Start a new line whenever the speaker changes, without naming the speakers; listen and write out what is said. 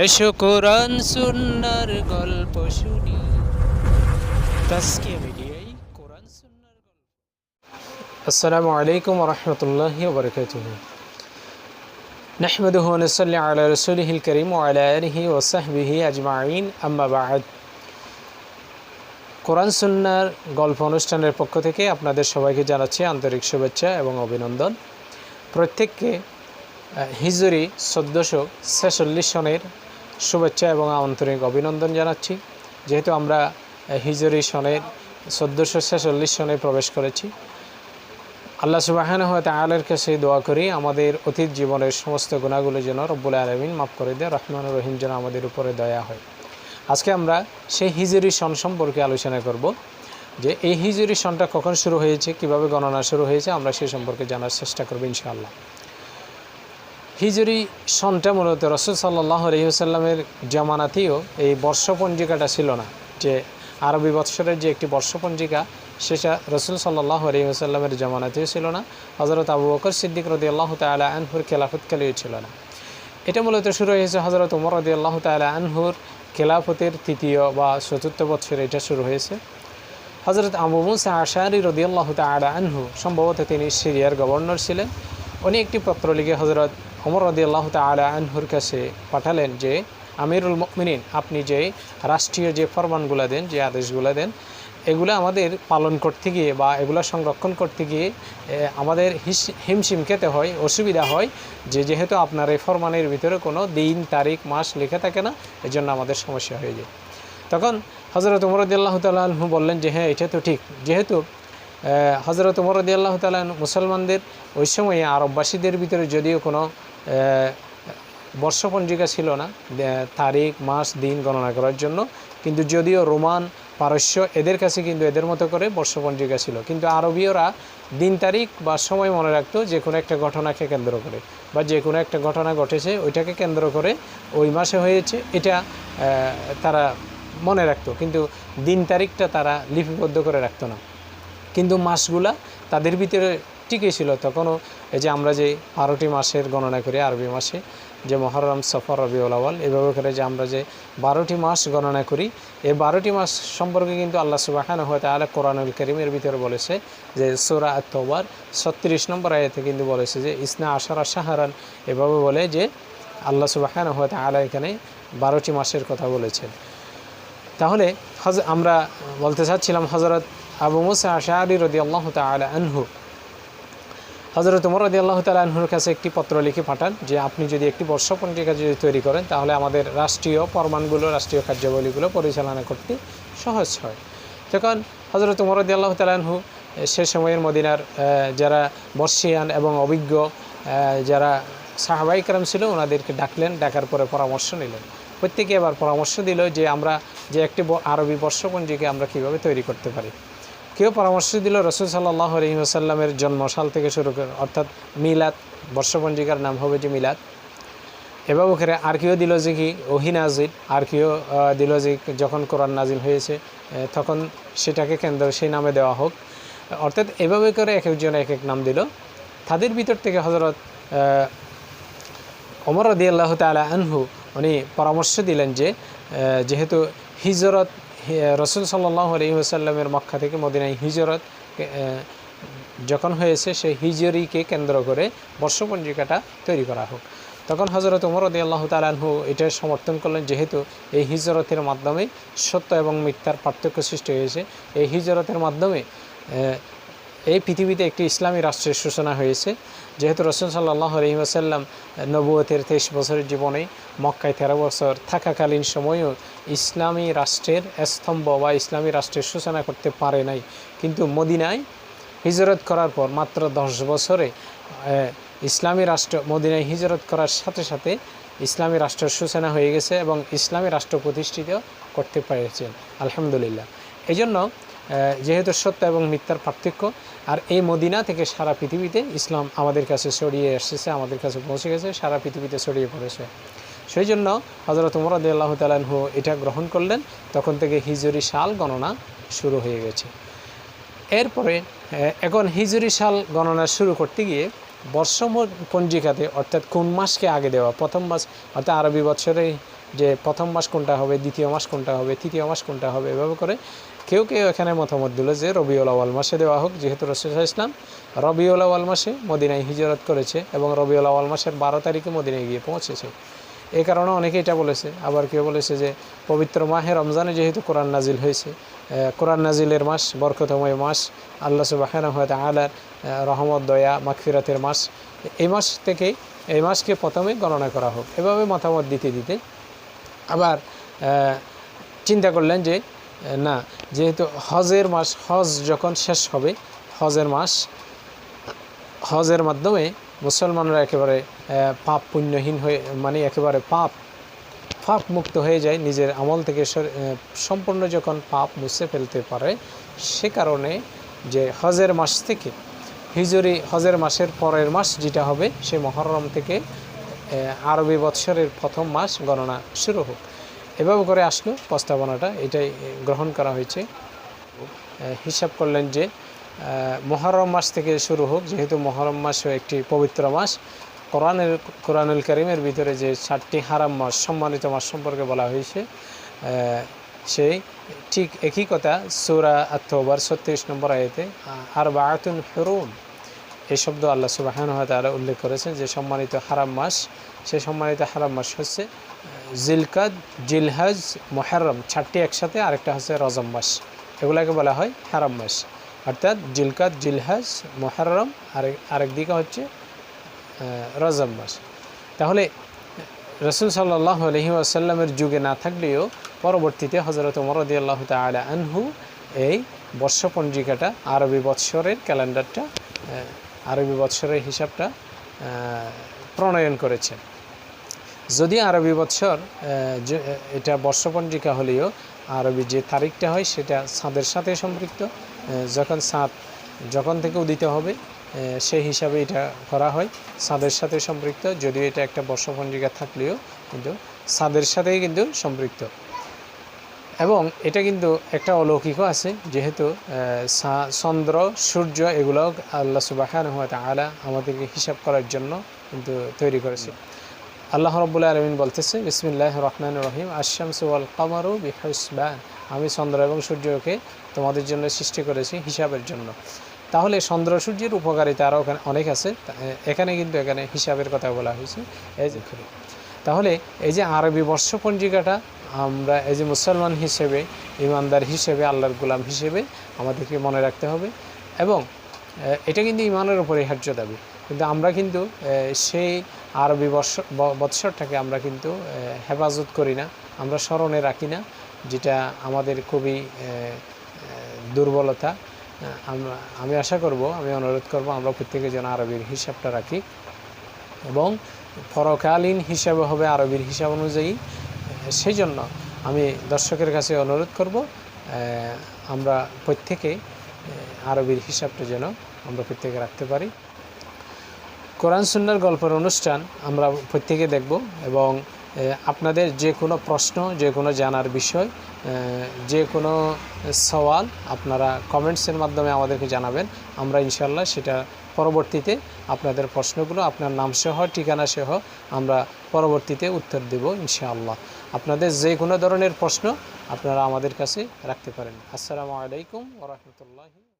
এসো কোরআন সুন্নার গল্প শুনি তাস্কিয়া মিডিয়াই কোরআন সুন্নার গল্প আসসালামু আলাইকুম রহমতুল্লাহি ওবরকাতুহ نحمده ونصلي على رسوله الكريم وعلى آله وصحبه أجمعين أما بعد কোরআন সুন্নার গল্প অনুষ্ঠানের পক্ষ থেকে আপনাদের সবাইকে জানাচ্ছি আন্তরিক শুভেচ্ছা এবং অভিনন্দন প্রত্যেককে আহ, হিজরি চোদ্দোশো ছেচল্লিশ সনের শুভেচ্ছা এবং আন্তরিক অভিনন্দন জানাচ্ছি। যেহেতু আমরা হিজরি সনের চোদ্দোশো ছেচল্লিশ সনে প্রবেশ করেছি। আল্লাহ সুবাহান হয়তো আলের কাছে দোয়া করি, আমাদের অতীত জীবনের সমস্ত গুণাগুলো যেন রব্বুল আলমিন মাফ করে দেয় রহমান রহিম যেন আমাদের উপরে দয়া হয়। আজকে আমরা সেই হিজরি সন সম্পর্কে আলোচনা করব, যে এই হিজরি সনটা কখন শুরু হয়েছে, কীভাবে গণনা শুরু হয়েছে, আমরা সে সম্পর্কে জানার চেষ্টা করব ইনশাআল্লাহ। হিজরি সনটা মূলত রসুল সাল্লাহ আলহিহাসাল্লামের জামানাতেও এই বর্ষপঞ্জিকাটা ছিল না। যে আরবি বৎসরের যে একটি বর্ষপঞ্জিকা, সেটা রসুল সাল্লাহ আলহিহাসাল্লামের জামানাতেও ছিল না হজরত আবু বকর সিদ্দিক রদি আল্লাহ তালা আনহুর খেলাফতকালেও ছিল না। এটা মূলত শুরু হয়েছে হজরত উমর রদি আল্লাহ তালা আনহুর খেলাফতের তৃতীয় বা চতুর্থ বৎসরে এটা শুরু হয়েছে। হজরত আবু মুসা আশারি রদিয়াল্লাহ তালা আনহু, সম্ভবত তিনি সিরিয়ার গভর্নর ছিলেন। উনি একটি পত্র লিখে হজরত অমর রদিয়াল্লাহ তালা আনহুর কাছে পাঠালেন যে, আমিরুল মমিনিন, আপনি যে রাষ্ট্রীয় যে ফরমানগুলো দেন, যে আদেশগুলো দেন, এগুলো আমাদের পালন করতে গিয়ে বা এগুলো সংরক্ষণ করতে গিয়ে আমাদের হিমশিম খেতে হয়, অসুবিধা হয়। যে যেহেতু আপনার এই ফরমানের ভিতরে কোনো দিন, তারিখ, মাস লেখা থাকে না, এজন্য আমাদের সমস্যা হয়ে যায়। তখন হজরত উমরদ্দাল্লাহ তালু বললেন যে হ্যাঁ এটা তো ঠিক। যেহেতু হজরত উমরদ্দাল্লাহ তালন মুসলমানদের, ওই সময়ে আরববাসীদের ভিতরে যদিও কোনো বর্ষপঞ্জিকা ছিল না তারিখ, মাস, দিন গণনা করার জন্য। কিন্তু যদিও রোমান পারস্য এদের কাছে কিন্তু এদের মতো করে বর্ষপঞ্জিকা ছিল। কিন্তু আরবীয়রা দিন, তারিখ বা সময় মনে রাখতো যে কোনো একটা ঘটনাকে কেন্দ্র করে বা যে কোনো একটা ঘটনা ঘটেছে ওইটাকে কেন্দ্র করে ওই মাসে হয়েছে, এটা তারা মনে রাখতো। কিন্তু দিন, তারিখটা তারা লিপিবদ্ধ করে রাখতো না। কিন্তু মাসগুলা তাদের ভিতরে টিকে ছিল। তখনও এই যে আমরা যে বারোটি মাসের গণনা করি, আরবি মাসে, যে মহরম, সফর রবি ওলাওয়াল এভাবে করে যে আমরা যে বারোটি মাস গণনা করি, এই বারোটি মাস সম্পর্কে কিন্তু আল্লাহ সুবাহান হয়তো আলা কোরআনুল করিমের ভিতরে বলেছে যে সোরা আত্মবার ছত্রিশ নম্বর আয়াতে কিন্তু বলেছে যে, ইসনা আশারা সাহারান এভাবে বলে যে আল্লাহ সুবাহান হয়তো আলা এখানে বারোটি মাসের কথা বলেছেন। তাহলে আমরা বলতে চাচ্ছিলাম হজরত আবু মুসা আশারি রদি আল্লাহ তালা আনহু হজরত উমর রদি আল্লাহ তালা আনহুর কাছে একটি পত্র লিখে পাঠান যে, আপনি যদি একটি বর্ষপঞ্জিকা যদি তৈরি করেন, তাহলে আমাদের রাষ্ট্রীয় ফরমানগুলো রাষ্ট্রীয় কার্যাবলীগুলো পরিচালনা করতে সহজ হয়। তখন হজরত উমর রদি আল্লাহ তালা আনহু সে সময়ের মদিনার যারা বর্ষিয়ান এবং অভিজ্ঞ যারা সাহাবাই কারাম ছিল, ওনাদেরকে ডাকলেন, ডাকার পরে পরামর্শ নিলেন। প্রত্যেকে এবার পরামর্শ দিল যে, আমরা যে একটি আরবি বর্ষপঞ্জিকে আমরা কীভাবে তৈরি করতে পারি? কেউ পরামর্শ দিল রসুল সাল্লাহ রহিমসাল্লামের জন্মসাল থেকে শুরু করে, অর্থাৎ মিলাদ, বর্ষপঞ্জিকার নাম হবে যে মিলাদ। এভাবে করে আর কেউ দিল যে কি ওহি নাজিল, আর কেউ দিল যে যখন কোরআন নাজিল হয়েছে তখন সেটাকে কেন্দ্র সেই নামে দেওয়া হোক। অর্থাৎ এভাবে করে এক একজন এক এক নাম দিল। তাদের ভিতর থেকে হজরত ওমর রদি আল্লাহ তালা আনহু, উনি পরামর্শ দিলেন যে যেহেতু হিজরত রসুল সাল্লাহ আলী ওসাল্লামের মক্কা থেকে মদিনায় হিজরত যখন হয়েছে, সেই হিজরিকে কেন্দ্র করে বর্ষপঞ্জিকাটা তৈরি করা হোক। তখন হজরত উমর রদি আল্লাহ তালাহু এটা সমর্থন করলেন, যেহেতু এই হিজরতের মাধ্যমে সত্য এবং মিথ্যার পার্থক্য সৃষ্টি হয়েছে। এই হিজরতের মাধ্যমে এই পৃথিবীতে একটি ইসলামী রাষ্ট্রের সূচনা হয়েছে, যেহেতু রসুল সাল্লাহ রহিমাসাল্লাম নবুয়তের তেইশ বছরের জীবনে মক্কায় তেরো বছর থাকাকালীন সময়েও ইসলামী রাষ্ট্রের স্তম্ভ বা ইসলামী রাষ্ট্রের সূচনা করতে পারে নাই। কিন্তু মদিনায় হিজরত করার পর মাত্র দশ বছরে ইসলামী রাষ্ট্র, মদিনায় হিজরত করার সাথে সাথে ইসলামী রাষ্ট্রের সূচনা হয়ে গেছে এবং ইসলামী রাষ্ট্র প্রতিষ্ঠিত করতে পেরেছেন। আলহামদুলিল্লাহ। এই জন্য যেহেতু সত্য এবং মিথ্যার পার্থক্য, আর এই মদিনা থেকে সারা পৃথিবীতে ইসলাম আমাদের কাছে ছড়িয়ে এসেছে, আমাদের কাছে পৌঁছে গেছে, সারা পৃথিবীতে ছড়িয়ে পড়েছে। সেই জন্য হজরত উমরদ আল্লাহ তালাহু এটা গ্রহণ করলেন, তখন থেকে হিজুরি সাল গণনা শুরু হয়ে গেছে। এরপরে এখন হিজুরি সাল গণনা শুরু করতে গিয়ে বর্ষম পঞ্জিকাতে অর্থাৎ কোন মাসকে আগে দেওয়া, প্রথম মাস, অর্থাৎ আরবি বছরে যে প্রথম মাস কোনটা হবে, দ্বিতীয় মাস কোনটা হবে, তৃতীয় মাস কোনটা হবে, এভাবে করে কেউ কেউ এখানে মতামত দিল যে রবিউল আওয়াল মাসে দেওয়া হোক, যেহেতু রসুল ইসলাম রবিউল আওয়াল মাসে মদিনায় হিজরত করেছে এবং রবিউল আওয়াল মাসের বারো তারিখে মদিনায় গিয়ে পৌঁছেছে। এই কারণে অনেকে এটা বলেছে। আবার কেউ বলেছে যে পবিত্র মাহে রমজানে যেহেতু কোরআন নাজিল হয়েছে কোরআন নাজিলের মাস, বরকতময় মাস, আল্লাহ সুবাহান হয়তো আলার রহমত, দয়া, মাগফিরাতের মাস এই মাস থেকেই, এই মাসকে প্রথমে গণনা করা হোক। এভাবে মতামত দিতে দিতে আবার চিন্তা করলেন যে না, যেহেতু হজের মাস, হজ যখন শেষ হবে, হজের মাস, হজের মাধ্যমে মুসলমানরা একেবারে পাপ পুণ্যহীন হয়ে মানে একেবারে পাপ পাপ মুক্ত হয়ে যায় নিজের আমল থেকে সম্পূর্ণ যখন পাপ মুছে ফেলতে পারে, সে কারণে যে হজের মাস থেকে, হিজুরি হজের মাসের পরের মাস যেটা হবে, সে মহরম থেকে আরবি বৎসরের প্রথম মাস গণনা শুরু হোক। এভাবে করে আসলো প্রস্তাবনাটা, এটাই গ্রহণ করা হয়েছে। হিসাব করলেন যে মহরম মাস থেকে শুরু হোক, যেহেতু মহরম মাসও একটি পবিত্র মাস, কোরআনের, কোরআনুল করিমের ভিতরে যে চারটি হারাম মাস, সম্মানিত মাস সম্পর্কে বলা হয়েছে সেই ঠিক একই কথা সুরা আত্মবার ছত্রিশ নম্বর আয়তে আর বা বায়াতুন হরুম। এই শব্দ আল্লাহ সুবাহান তারা উল্লেখ করেছেন যে সম্মানিত হারাম মাস, সেই সম্মানিত হারাম মাস হচ্ছে জিলকাদ, জিলহাজ মোহারম চারটি একসাথে, আরেকটা হচ্ছে রজম মাস। এগুলাকে বলা হয় হারাম মাস। অর্থাৎ জিলকাদ, জিলহাজ মোহারম আরেক আরেক দিকে হচ্ছে রজব মাস। তাহলে, রসুল সাল্লাহ আলহি আসাল্লামের যুগে না থাকলেও পরবর্তীতে হজরত মরদি আল্লাহ তালা আনহু এই বর্ষ পঞ্জিকাটা আরবি বৎসরের ক্যালেন্ডারটা আরবি বৎসরের হিসাবটা প্রণয়ন করেছেন যদি আরবি বৎসর এটা বর্ষপঞ্জিকা হলেও আরবি যে তারিখটা হয় সেটা চাঁদের সাথে সম্পৃক্ত যখন চাঁদ যখন থেকে উদিত হবে সেই হিসাবে এটা করা হয় চাঁদের সাথে সম্পৃক্ত। যদিও এটা একটা বর্ষপঞ্জিকা থাকলেও কিন্তু চাঁদের সাথেই কিন্তু সম্পৃক্ত। এবং এটা কিন্তু একটা অলৌকিকও আছে, যেহেতু চন্দ্র, সূর্য এগুলো আল্লাহ সুবাহান আলা আমাদেরকে হিসাব করার জন্য কিন্তু তৈরি করেছে। আল্লাহ রব্বুল্লাহ আলমিন বলতেছে বিসমিল্লাহ রহমান রহিম আশামসু আল কামারু বিহসবান। আমি চন্দ্র এবং সূর্যকে তোমাদের জন্য সৃষ্টি করেছি হিসাবের জন্য। তাহলে চন্দ্র, সূর্যের উপকারিতা আরও অনেক আছে। এখানে কিন্তু এখানে হিসাবের কথা বলা হয়েছে। এই যে, তাহলে এই যে আরবি বর্ষ পঞ্জিকাটা আমরা এই যে মুসলমান হিসেবে, ইমানদার হিসেবে, আল্লাহর গোলাম হিসেবে আমাদেরকে মনে রাখতে হবে এবং এটা কিন্তু ইমানের উপরে হার্য দাবি। কিন্তু আমরা কিন্তু সেই আরবি বর্ষ ব- বৎসরটাকে আমরা কিন্তু হেফাজত করি না, আমরা স্মরণে রাখি না, যেটা আমাদের খুবই দুর্বলতা। আমি আশা করব, আমি অনুরোধ করব, আমরা প্রত্যেকে যেন আরবির হিসাবটা রাখি এবং পরকালীন হিসাবে হবে আরবির হিসাব অনুযায়ী। সেই জন্য আমি দর্শকের কাছে অনুরোধ করব আমরা প্রত্যেকে আরবির হিসাবটা যেন আমরা প্রত্যেকে রাখতে পারি। কোরআন সুন্নার গল্পের অনুষ্ঠান আমরা প্রত্যেকে দেখব এবং আপনাদের যে কোনো প্রশ্ন, যে কোনো জানার বিষয় যে কোনো সওয়াল আপনারা কমেন্টসের মাধ্যমে আমাদেরকে জানাবেন। আমরা ইনশাল্লাহ সেটা পরবর্তীতে আপনাদের প্রশ্নগুলো, আপনার নাম সহ ঠিকানা সহ আমরা পরবর্তীতে উত্তর দেব ইনশাআল্লাহ। আপনাদের যে কোনো ধরনের প্রশ্ন আপনারা আমাদের কাছে রাখতে পারেন। আসসালামু আলাইকুম ওরহমতুল্লাহ